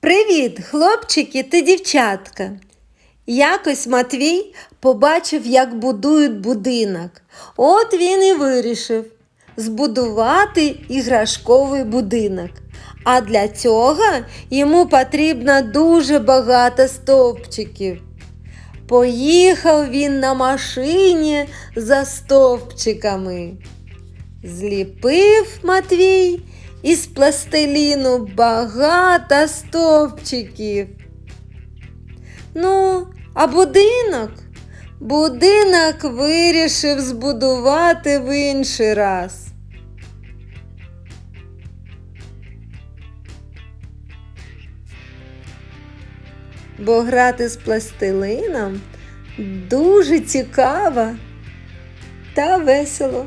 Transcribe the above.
Привіт, хлопчики та дівчатка. Якось Матвій побачив, як будують будинок. От він і вирішив збудувати іграшковий будинок. А для цього йому потрібно дуже багато стовпчиків. Поїхав він на машині за стовпчиками. Зліпив Матвій із пластиліну багато стовпчиків. Ну, а будинок? Будинок вирішив збудувати в інший раз. Бо грати з пластилином дуже цікаво та весело.